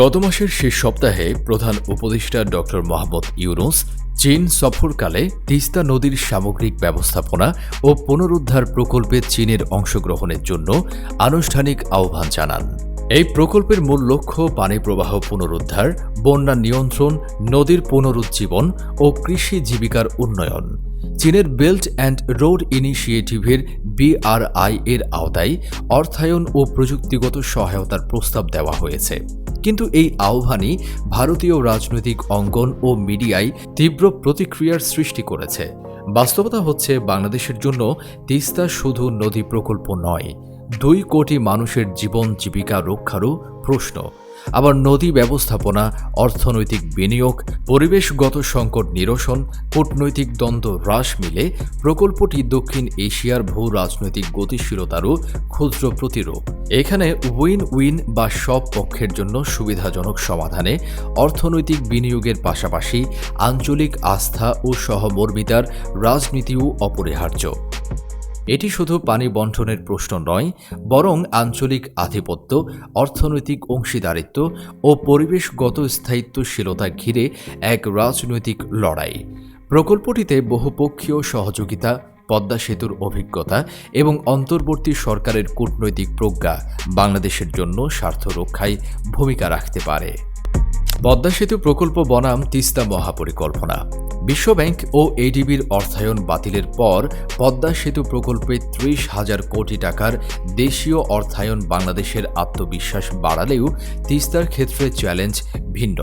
গত মাসের শেষ সপ্তাহে প্রধান উপদেষ্টা ডক্টর মোহাম্মদ ইউনুস চীন সফরকালে তিস্তা নদীর সামগ্রিক ব্যবস্থাপনা ও পুনরুদ্ধার প্রকল্পে চীনের অংশগ্রহণের জন্য আনুষ্ঠানিক আহ্বান জানান। এই প্রকল্পের মূল লক্ষ্য পানি প্রবাহ পুনরুদ্ধার, বন্যা নিয়ন্ত্রণ, নদীর পুনরুজ্জীবন ও কৃষি জীবিকার উন্নয়ন। চীনের বেল্ট অ্যান্ড রোড ইনিশিয়েটিভের বিআরআই এর আওতায় অর্থায়ন ও প্রযুক্তিগত সহায়তার প্রস্তাব দেওয়া হয়েছে। কিন্তু এই আহ্বানই ভারতীয় রাজনৈতিক অঙ্গন ও মিডিয়ায় তীব্র প্রতিক্রিয়ার সৃষ্টি করেছে। বাস্তবতা হচ্ছে, বাংলাদেশের জন্য তিস্তা শুধু নদী প্রকল্প নয়, দুই কোটি মানুষের জীবন জীবিকা রক্ষারও প্রশ্ন। আবার নদী ব্যবস্থাপনা, অর্থনৈতিক বিনিয়োগ, পরিবেশগত সংকট নিরসন, কূটনৈতিক দ্বন্দ্ব হ্রাস মিলে প্রকল্পটি দক্ষিণ এশিয়ার ভূ রাজনৈতিক গতিশীলতারও ক্ষুদ্র প্রতিরূপ। এখানে উইন উইন বা সব পক্ষের জন্য সুবিধাজনক সমাধানে অর্থনৈতিক বিনিয়োগের পাশাপাশি আঞ্চলিক আস্থা ও সহমর্মিতার রাজনীতিও অপরিহার্য। এটি শুধু পানি বন্টনের প্রশ্ন নয়, বরং আঞ্চলিক আধিপত্য, অর্থনৈতিক অংশীদারিত্ব ও পরিবেশগত স্থায়িত্বশীলতা ঘিরে এক রাজনৈতিক লড়াই। প্রকল্পটিতে বহুপক্ষীয় সহযোগিতা, পদ্মা সেতুর অভিজ্ঞতা এবং অন্তর্বর্তী সরকারের কূটনৈতিক প্রজ্ঞা বাংলাদেশের জন্য স্বার্থ রক্ষায় ভূমিকা রাখতে পারে। পদ্মা সেতু প্রকল্প বনাম তিস্তা মহাপরিকল্পনা। বিশ্বব্যাংক ও এডিবির অর্থায়ন বাতিলের পর পদ্মা সেতু প্রকল্পে ত্রিশ হাজার কোটি টাকার দেশীয় অর্থায়ন বাংলাদেশের আত্মবিশ্বাস বাড়ালেও তিস্তার ক্ষেত্রে চ্যালেঞ্জ ভিন্ন।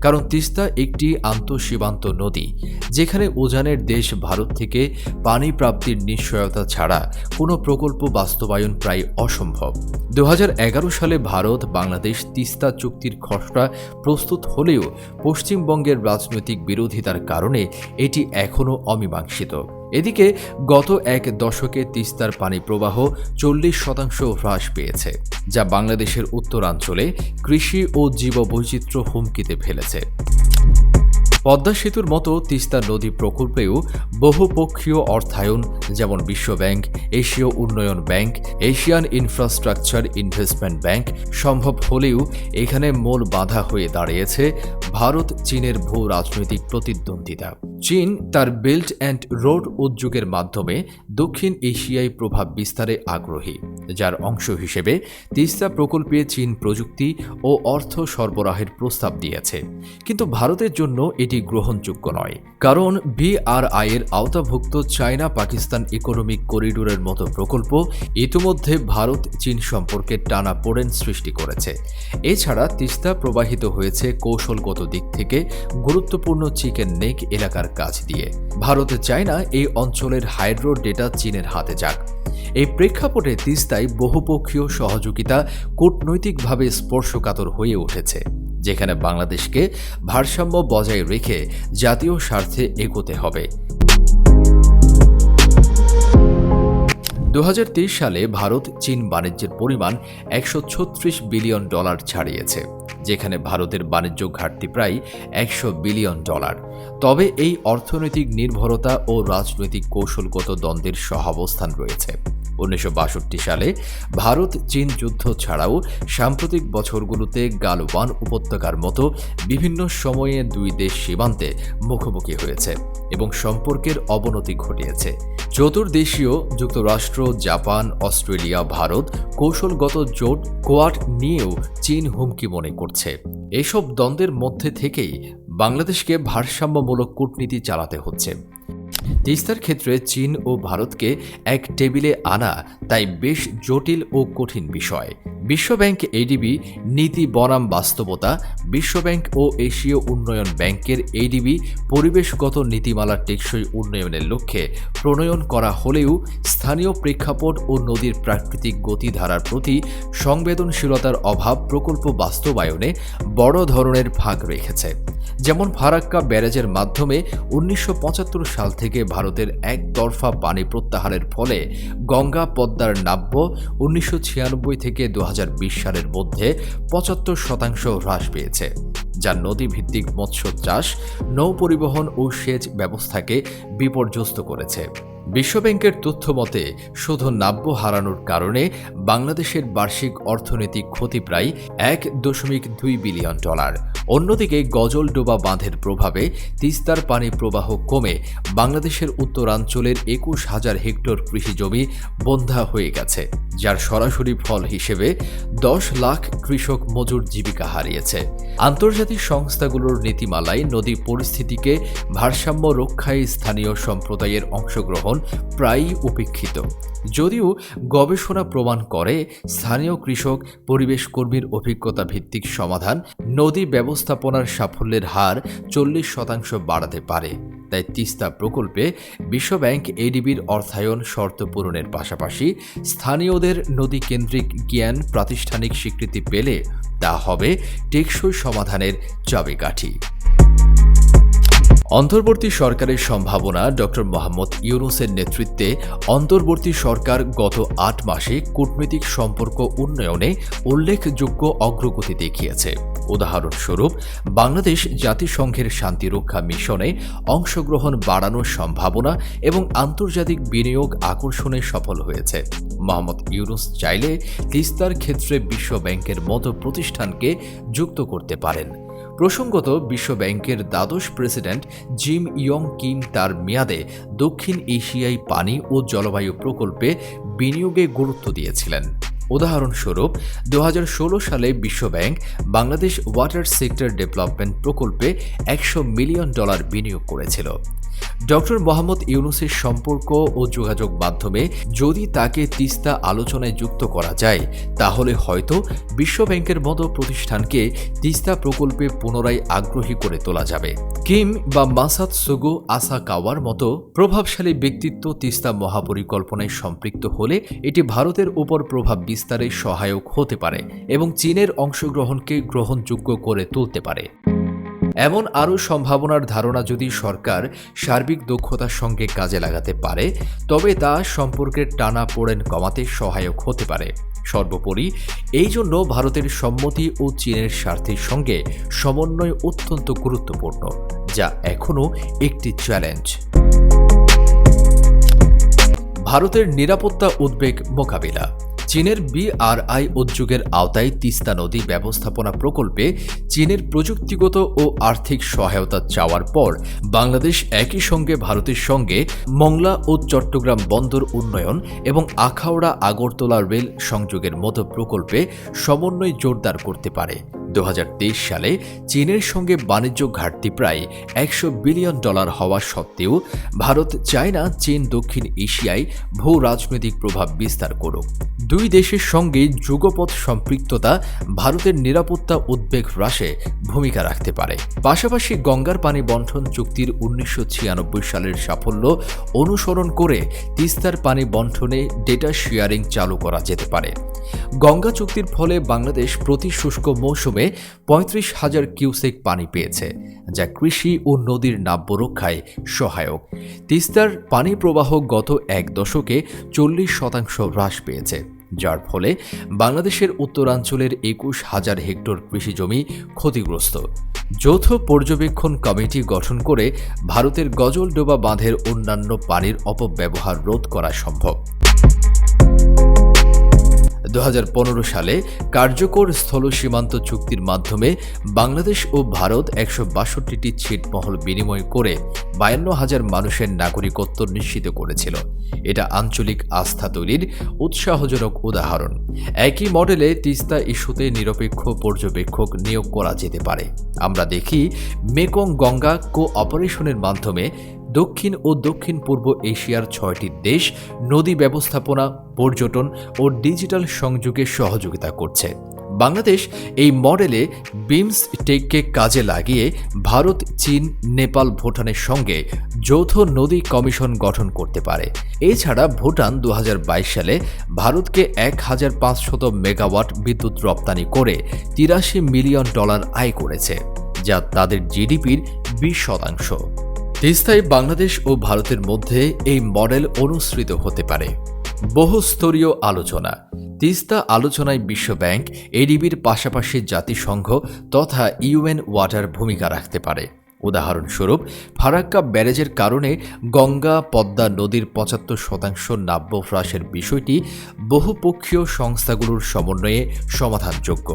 কারণ তিস্তা একটি আন্তঃসীমান্ত নদী, যেখানে উজানের দেশ ভারত থেকে পানি প্রাপ্তির নিশ্চয়তা ছাড়া কোনো প্রকল্প বাস্তবায়ন প্রায় অসম্ভব। দু হাজার এগারো সালে ভারত বাংলাদেশ তিস্তা চুক্তির খসড়া প্রস্তুত হলেও পশ্চিমবঙ্গের রাজনৈতিক বিরোধিতার কারণে এটি এখনও অমীমাংসিত। এদিকে গত এক দশকে তিস্তার পানি প্রবাহ চল্লিশ শতাংশ হ্রাস পেয়েছে, যা বাংলাদেশের উত্তরাঞ্চলে কৃষি ও জীববৈচিত্র্য হুমকিতে ফেলেছে। পদ্মা সেতুর মতো তিস্তা নদী প্রকল্পেও বহুপক্ষীয় অর্থায়ন, যেমন বিশ্বব্যাংক এশীয় উন্নয়ন bank, Asian infrastructure investment bank সম্ভব হলেও এখানে মূল বাধা হয়ে দাঁড়িয়েছে ভারত, চীনের ভূ রাজনৈতিক প্রতিদ্বন্দ্বিতা। চীন তার বেল্ট অ্যান্ড রোড উদ্যোগের মাধ্যমে দক্ষিণ এশিয়ায় প্রভাব বিস্তারে আগ্রহী, যার অংশ হিসেবে তিস্তা প্রকল্পে চীন প্রযুক্তি ও অর্থ সরবরাহের প্রস্তাব দিয়েছে। কিন্তু ভারতের জন্য এটি গ্রহণযোগ্য নয়। কারণ বিআরআই এর আওতাভুক্ত চায়না পাকিস্তান ইকোনমিক করিডোরের মতো প্রকল্প ইতিমধ্যে ভারত, চীন সম্পর্কে টানা পোড়েন সৃষ্টি করেছে। এছাড়া তিস্তা প্রবাহিত হয়েছে কৌশলগত দিক থেকে গুরুত্বপূর্ণ চিকেন নেক এলাকার কাছ দিয়ে। ভারত চায় না এই অঞ্চলের হাইড্রো ডেটা চীনের হাতে যাক। এই প্রেক্ষাপটে তিস্তায় বহুপক্ষীয় সহযোগিতা কূটনৈতিকভাবে স্পর্শকাতর হয়ে উঠেছে। যেখানে বাংলাদেশকে ভারসাম্য বজায় রেখে জাতীয় স্বার্থে এগোতে হবে। দু হাজার তেইশ সালে ভারত চীন বাণিজ্যের পরিমাণ একশো ছত্রিশ বিলিয়ন ডলার ছাড়িয়েছে, যেখানে ভারতের বাণিজ্য ঘাটতি প্রায় একশো বিলিয়ন ডলার। তবে এই অর্থনৈতিক নির্ভরতা ও রাজনৈতিক কৌশলগত দ্বন্দ্বের সহাবস্থান রয়েছে। উনিশশো সালে ভারত চীন যুদ্ধ ছাড়াও সাম্প্রতিক বছরগুলোতে গালওয়ান উপত্যকার মতো বিভিন্ন সময়ে দুই দেশ সীমান্তে মুখোমুখি হয়েছে এবং সম্পর্কের অবনতি ঘটিয়েছে। চতুর্দেশীয় যুক্তরাষ্ট্র, জাপান, অস্ট্রেলিয়া, ভারত কৌশলগত জোট কোয়াড নিয়েও চীন হুমকি মনে করছে। এসব দ্বন্দ্বের মধ্যে থেকেই বাংলাদেশকে ভারসাম্যমূলক কূটনীতি চালাতে হচ্ছে। তিস্তার ক্ষেত্রে চীন ও ভারতকে এক টেবিলে আনা তাই বেশ জটিল ও কঠিন বিষয়। বিশ্বব্যাংক এডিবি নীতি, বনাম, বাস্তবতা, বিশ্বব্যাংক ও এশীয় উন্নয়ন ব্যাংকের এডিবি পরিবেশগত নীতিমালা টেকসই উন্নয়নের লক্ষ্যে প্রণয়ন করা হলেও স্থানীয় প্রেক্ষাপট ও নদীর প্রাকৃতিক গতিধারার প্রতি সংবেদনশীলতার অভাব প্রকল্প বাস্তবায়নে বড় ধরনের ভাগ রেখেছে। যেমন ফারাক্কা ব্যারেজের মাধ্যমে উনিশশো পঁচাত্তর সাল থেকে ভারতের একতরফা পানি প্রত্যাহারের ফলে গঙ্গা পদ্মার নাব্য উনিশশো ছিয়ানব্বই থেকে দু সালের মধ্যে পঁচাত্তর শতাংশ হ্রাস পেয়েছে, যা নদীভিত্তিক মৎস্য চাষ নৌ পরিবহন ও সেচ ব্যবস্থাকে বিপর্যস্ত করেছে। বিশ্বব্যাংকের তথ্য মতে শুধু নাব্য হারানোর কারণে বাংলাদেশের বার্ষিক অর্থনৈতিক ক্ষতি প্রায় এক দশমিক দুই বিলিয়ন ডলার। অন্যদিকে গজলডোবা বাঁধের প্রভাবে তিস্তার পানি প্রবাহ কমে বাংলাদেশের উত্তরাঞ্চলের একুশ হাজার হেক্টর কৃষিজমি বন্ধা হয়ে গেছে, যার সরাসরি ফল হিসেবে দশ লাখ কৃষক মজুর জীবিকা হারিয়েছে। আন্তর্জাতিক সংস্থাগুলোর নীতিমালায় নদী পরিস্থিতিকে ভারসাম্য রক্ষায় স্থানীয় সম্প্রদায়ের অংশগ্রহণ প্রায়ই উপেক্ষিত। যদিও গবেষণা প্রমাণ করে স্থানীয় কৃষক, পরিবেশ কর্মীর অভিজ্ঞতা ভিত্তিক সমাধান নদী ব্যবস্থাপনার সাফল্যের হার চল্লিশ শতাংশ বাড়াতে পারে। তাই তিস্তা প্রকল্পে বিশ্বব্যাংক এডিবির অর্থায়ন শর্ত পূরণের পাশাপাশি স্থানীয়দের নদী কেন্দ্রিক জ্ঞান প্রাতিষ্ঠানিক স্বীকৃতি পেলে তা হবে টেকসই সমাধানের চাবিকাঠি। অন্তর্বর্তী সরকারের সম্ভাবনা ডক্টর মোহাম্মদ ইউনুসের নেতৃত্বে অন্তর্বর্তী সরকার গত আট মাসে কূটনৈতিক সম্পর্ক উন্নয়নে উল্লেখযোগ্য অগ্রগতি দেখিয়েছে। উদাহরণস্বরূপ, বাংলাদেশ জাতিসংঘের শান্তিরক্ষা মিশনে অংশগ্রহণ বাড়ানোর সম্ভাবনা এবং আন্তর্জাতিক বিনিয়োগ আকর্ষণে সফল হয়েছে। মোহাম্মদ ইউনুস চাইলে তিস্তার ক্ষেত্রে বিশ্ব ব্যাংকের মতো প্রতিষ্ঠানকে যুক্ত করতে পারেন। প্রসঙ্গত, বিশ্ব ব্যাংকের দ্বাদশ প্রেসিডেন্ট জিম ইয়ং কিম তার মেয়াদে দক্ষিণ এশিয়ায় পানি ও জলবায়ু প্রকল্পে বিনিয়োগে গুরুত্ব দিয়েছিলেন। উদাহরণস্বরূপ দু হাজার ষোলো সালে বিশ্বব্যাংক বাংলাদেশ ওয়াটার সেক্টর ডেভেলপমেন্ট প্রকল্পে একশো মিলিয়ন ডলার বিনিয়োগ করেছিল। ডক্টর মোহাম্মদ ইউনুসের সম্পর্ক ও যোগাযোগ মাধ্যমে যদি তাকে তিস্তা আলোচনায় যুক্ত করা যায়, তাহলে হয়তো বিশ্বব্যাংকের মতো প্রতিষ্ঠানকে তিস্তা প্রকল্পে পুনরায় আগ্রহী করে তোলা যাবে। কিম বা মাসাদ সুগু আসা কাওয়ার মতো প্রভাবশালী ব্যক্তিত্ব তিস্তা মহাপরিকল্পনায় সম্পৃক্ত হলে এটি ভারতের উপর প্রভাব বিস্তারে সহায়ক হতে পারে এবং চীনের অংশগ্রহণকে গ্রহণযোগ্য করে তুলতে পারে। এমন আরও সম্ভাবনার ধারণা যদি সরকার সার্বিক দক্ষতার সঙ্গে কাজে লাগাতে পারে, তবে তা সম্পর্কের টানা পোড়েন কমাতে সহায়ক হতে পারে। সর্বোপরি, এই জন্য ভারতের সম্মতি ও চীনের স্বার্থের সঙ্গে সমন্বয় অত্যন্ত গুরুত্বপূর্ণ, যা এখনও একটি চ্যালেঞ্জ। ভারতের নিরাপত্তা উদ্বেগ মোকাবিলা চীনের বিআরআই উদ্যোগের আওতায় তিস্তা নদী ব্যবস্থাপনা প্রকল্পে চীনের প্রযুক্তিগত ও আর্থিক সহায়তা চাওয়ার পর বাংলাদেশ একই সঙ্গে ভারতের সঙ্গে মংলা ও চট্টগ্রাম বন্দর উন্নয়ন এবং আখাউড়া আগরতলা রেল সংযোগের মতো প্রকল্পে সমন্বয় জোরদার করতে পারে। দু হাজার তেইশ সালে চীনের সঙ্গে বাণিজ্য ঘাটতি প্রায় একশো বিলিয়ন ডলার হওয়া সত্ত্বেও ভারত চায় না চীন, দক্ষিণ এশিয়ায় ভূ রাজনৈতিক প্রভাব বিস্তার করুক। দুই দেশের সঙ্গে যুগপথ সম্পৃক্ততা ভারতের নিরাপত্তা উদ্বেগ হ্রাসে ভূমিকা রাখতে পারে। পাশাপাশি গঙ্গার পানি বন্টন চুক্তির উনিশশো ছিয়ানব্বই সালের সাফল্য অনুসরণ করে তিস্তার পানি বন্টনে ডেটা শেয়ারিং চালু করা যেতে পারে। গঙ্গা চুক্তির ফলে বাংলাদেশ প্রতি শুষ্ক মৌসুমে পঁয়ত্রিশ হাজার কিউসেক পানি পেয়েছে, যা কৃষি ও নদীর নাব্য রক্ষায় সহায়ক। তিস্তার পানি প্রবাহ গত এক দশকে চল্লিশ শতাংশ হ্রাস পেয়েছে। যার ফলে বাংলাদেশের উত্তরাঞ্চলের একুশ হাজার হেক্টর কৃষি জমি ক্ষতিগ্রস্ত। যৌথ পর্যবেক্ষণ কমিটি গঠন করে ভারতের গজলডোবা বাঁধের অন্যান্য পানির অপব্যবহার রোধ করা সম্ভব। দুহাজার পনেরো সালে কার্যকর স্থল সীমান্ত চুক্তির মাধ্যমে বাংলাদেশ ও ভারত একশো বাষট্টিটি ছিটমহল বিনিময় করে বায়ান্ন হাজার মানুষের নাগরিকত্ব নিশ্চিত করেছিল। এটা আঞ্চলিক আস্থা তৈরির উৎসাহজনক উদাহরণ। একই মডেলে তিস্তা ইস্যুতে নিরপেক্ষ পর্যবেক্ষক নিয়োগ করা যেতে পারে। আমরা দেখি মেকং গঙ্গা কো অপারেশনের মাধ্যমে দক্ষিণ ও দক্ষিণ পূর্ব এশিয়ার ছয়টি দেশ নদী ব্যবস্থাপনা, পর্যটন ও ডিজিটাল সংযোগে সহযোগিতা করছে। বাংলাদেশ এই মডেলে বিমস টেককে কাজে লাগিয়ে ভারত, চীন, নেপাল ভুটানের সঙ্গে যৌথ নদী কমিশন গঠন করতে পারে। এছাড়া ভুটান দু হাজার বাইশ সালে ভারতকে এক হাজার পাঁচশত মেগাওয়াট বিদ্যুৎ রপ্তানি করে তিরাশি মিলিয়ন ডলার আয় করেছে, যা তাদের জিডিপির বিশ শতাংশ। তিস্তায় বাংলাদেশ ও ভারতের মধ্যে এই মডেল অনুসৃত হতে পারে। বহুস্তরীয় আলোচনা। তিস্তা আলোচনায় বিশ্বব্যাংক এডিবির পাশাপাশি জাতিসংঘ তথা ইউএন ওয়াটার ভূমিকা রাখতে পারে। উদাহরণস্বরূপ, ফারাক্কা ব্যারেজের কারণে গঙ্গা, পদ্মা নদীর পঁচাত্তর শতাংশ নাব্য হ্রাসের বিষয়টি বহুপক্ষীয় সংস্থাগুলোর সমন্বয়ে সমাধানযোগ্য।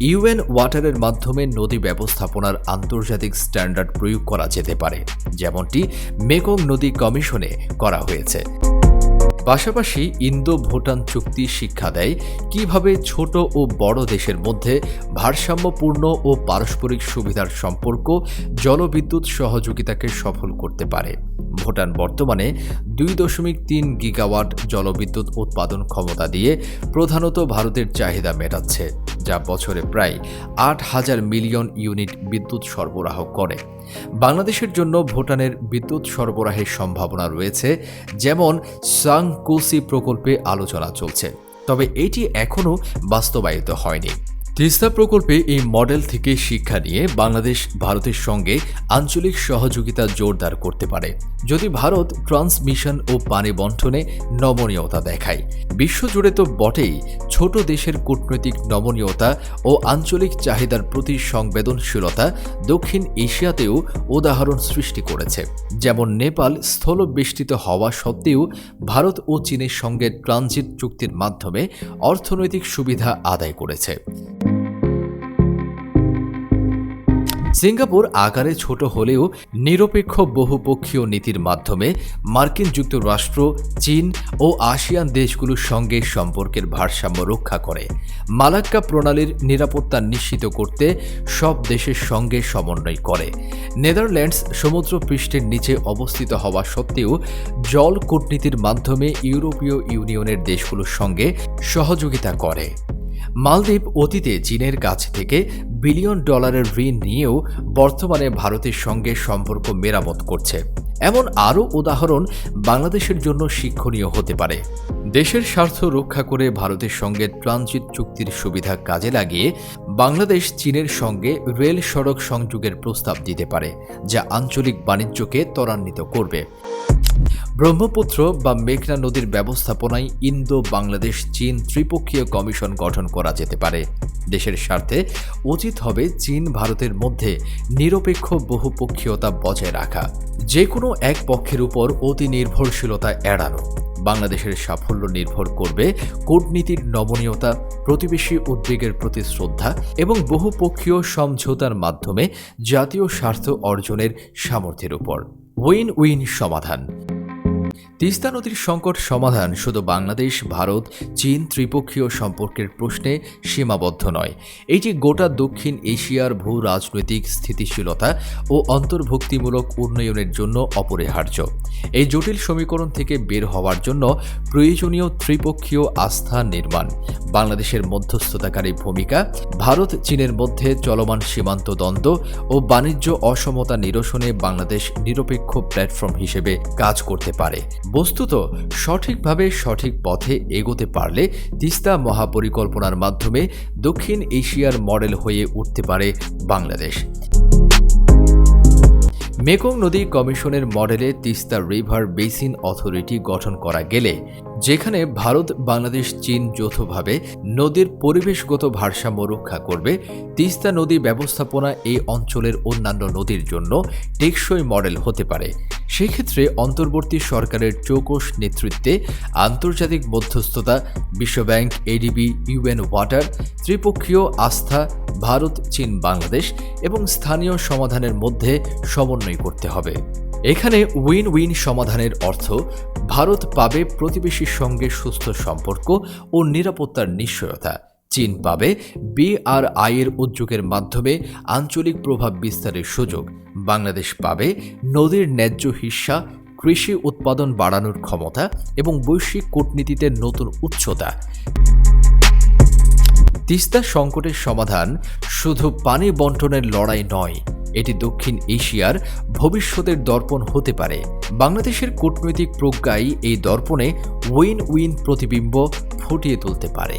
ইউএন ওয়াটারের মাধ্যমে নদী ব্যবস্থাপনার আন্তর্জাতিক স্ট্যান্ডার্ড প্রয়োগ করা যেতে পারে, যেমনটি মেকং নদী কমিশনে করা হয়েছে। পাশাপাশি ইন্দো ভুটান চুক্তি শিক্ষা দেয় কীভাবে ছোট ও বড় দেশের মধ্যে ভারসাম্যপূর্ণ ও পারস্পরিক সুবিধার সম্পর্ক জলবিদ্যুৎ সহযোগিতাকে সফল করতে পারে। ভুটান বর্তমানে দুই দশমিক তিন গিগাওয়াট জলবিদ্যুৎ উৎপাদন ক্ষমতা দিয়ে প্রধানত ভারতের চাহিদা মেটাচ্ছে। যা বছরে প্রায় আট হাজার মিলিয়ন ইউনিট বিদ্যুৎ সরবরাহ করে। বাংলাদেশের জন্য ভুটানের বিদ্যুৎ সরবরাহের সম্ভাবনা রয়েছে, যেমন সাংকুসি প্রকল্পে আলোচনা চলছে। তবে এটি এখনও বাস্তবায়িত হয়নি। তিস্তা প্রকল্পে এই মডেল থেকে শিক্ষা নিয়ে বাংলাদেশ ভারতের সঙ্গে আঞ্চলিক সহযোগিতা জোরদার করতে পারে। যদি ভারত ট্রান্সমিশন ও পানি বন্টনে নমনীয়তা দেখায়, বিশ্বজুড়ে তো বটেই ছোট দেশের কূটনৈতিক নমনীয়তা ও আঞ্চলিক চাহিদার প্রতি সংবেদনশীলতা দক্ষিণ এশিয়াতেও উদাহরণ সৃষ্টি করেছে। যেমন নেপাল স্থলবেষ্টিত হওয়া সত্ত্বেও ভারত ও চীনের সঙ্গে ট্রানজিট চুক্তির মাধ্যমে অর্থনৈতিক সুবিধা আদায় করেছে। সিঙ্গাপুর আকারে ছোট হলেও নিরপেক্ষ বহুপক্ষীয় নীতির মাধ্যমে মার্কিন যুক্তরাষ্ট্র, চীন ও আসিয়ান দেশগুলোর সঙ্গে সম্পর্কের ভারসাম্য রক্ষা করে। মালাক্কা প্রণালীর নিরাপত্তা নিশ্চিত করতে সব দেশের সঙ্গে সমন্বয় করে। নেদারল্যান্ডস সমুদ্র পৃষ্ঠের নিচে অবস্থিত হওয়া সত্ত্বেও জল কূটনীতির মাধ্যমে ইউরোপীয় ইউনিয়নের দেশগুলোর সঙ্গে সহযোগিতা করে। মালদ্বীপ অতীতে চীনের কাছ থেকে বিলিয়ন ডলারের ঋণ নিয়েও বর্তমানে ভারতের সঙ্গে সম্পর্ক মেরামত করছে। এমন আরও উদাহরণ বাংলাদেশের জন্য শিক্ষণীয় হতে পারে। দেশের স্বার্থ রক্ষা করে ভারতের সঙ্গে ট্রানজিট চুক্তির সুবিধা কাজে লাগিয়ে বাংলাদেশ চীনের সঙ্গে রেল সড়ক সংযোগের প্রস্তাব দিতে পারে, যা আঞ্চলিক বাণিজ্যকে ত্বরান্বিত করবে। ব্রহ্মপুত্র বা মেঘনা নদীর ব্যবস্থাপনায় ইন্দো বাংলাদেশ চীন ত্রিপক্ষীয় কমিশন গঠন করা যেতে পারে। দেশের স্বার্থে উচিত হবে চীন ভারতের মধ্যে নিরপেক্ষ বহুপক্ষীয়তা বজায় রাখা। যে কোনো এক পক্ষের উপর অতি নির্ভরশীলতা এড়ানো। বাংলাদেশের সাফল্য নির্ভর করবে কূটনীতির নমনীয়তা, প্রতিবেশী উদ্বেগের প্রতি শ্রদ্ধা এবং বহুপক্ষীয় সমঝোতার মাধ্যমে জাতীয় স্বার্থ অর্জনের সামর্থ্যের উপর। উইন উইন সমাধান। তিস্তা নদীর সংকট সমাধান শুধু বাংলাদেশ, ভারত, চীন ত্রিপক্ষীয় সম্পর্কের প্রশ্নে সীমাবদ্ধ নয়। এটি গোটা দক্ষিণ এশিয়ার ভূ রাজনৈতিক স্থিতিশীলতা ও অন্তর্ভুক্তিমূলক উন্নয়নের জন্য অপরিহার্য। এই জটিল সমীকরণ থেকে বের হওয়ার জন্য প্রয়োজনীয় ত্রিপক্ষীয় আস্থা নির্মাণ, বাংলাদেশের মধ্যস্থতাকারী ভূমিকা, ভারত, চীনের মধ্যে চলমান সীমান্ত দ্বন্দ্ব ও বাণিজ্য অসমতা নিরসনে বাংলাদেশ নিরপেক্ষ প্ল্যাটফর্ম হিসেবে কাজ করতে পারে। বস্তুত, সঠিকভাবে সঠিক পথে এগোতে পারলে তিস্তা মহাপরিকল্পনার মাধ্যমে দক্ষিণ এশিয়ার মডেল হয়ে উঠতে পারে বাংলাদেশ। মেকং নদী কমিশনের মডেলে তিস্তা রিভার বেসিন অথরিটি গঠন করা গেলে, যেখানে ভারত, বাংলাদেশ, চীন যৌথভাবে নদীর পরিবেশগত ভারসাম্য রক্ষা করবে, তিস্তা নদী ব্যবস্থাপনা এই অঞ্চলের অন্যান্য নদীর জন্য টেকসই মডেল হতে পারে। সেক্ষেত্রে অন্তর্বর্তী সরকারের চৌকস নেতৃত্বে আন্তর্জাতিক মধ্যস্থতা, বিশ্বব্যাংক, এডিবি, ইউএন ওয়াটার, ত্রিপক্ষীয় আস্থা, ভারত, চীন, বাংলাদেশ এবং স্থানীয় সমাধানের মধ্যে সমন্বয় করতে হবে। এখানে উইন উইন সমাধানের অর্থ ভারত পাবে প্রতিবেশীর সঙ্গে সুস্থ সম্পর্ক ও নিরাপত্তার নিশ্চয়তা। চীন পাবে বিআরআই এর উদ্যোগের মাধ্যমে আঞ্চলিক প্রভাব বিস্তারের সুযোগ, বাংলাদেশ পাবে নদীর ন্যায্য হিস্সা কৃষি উৎপাদন বাড়ানোর ক্ষমতা এবং বৈশ্বিক কূটনীতিতে নতুন উচ্চতা। তিস্তা সংকটের সমাধান শুধু পানি বন্টনের লড়াই নয়, এটি দক্ষিণ এশিয়ার ভবিষ্যতের দর্পণ হতে পারে। বাংলাদেশের কূটনৈতিক প্রজ্ঞাই এই দর্পণে উইন উইন প্রতিবিম্ব ফুটিয়ে তুলতে পারে।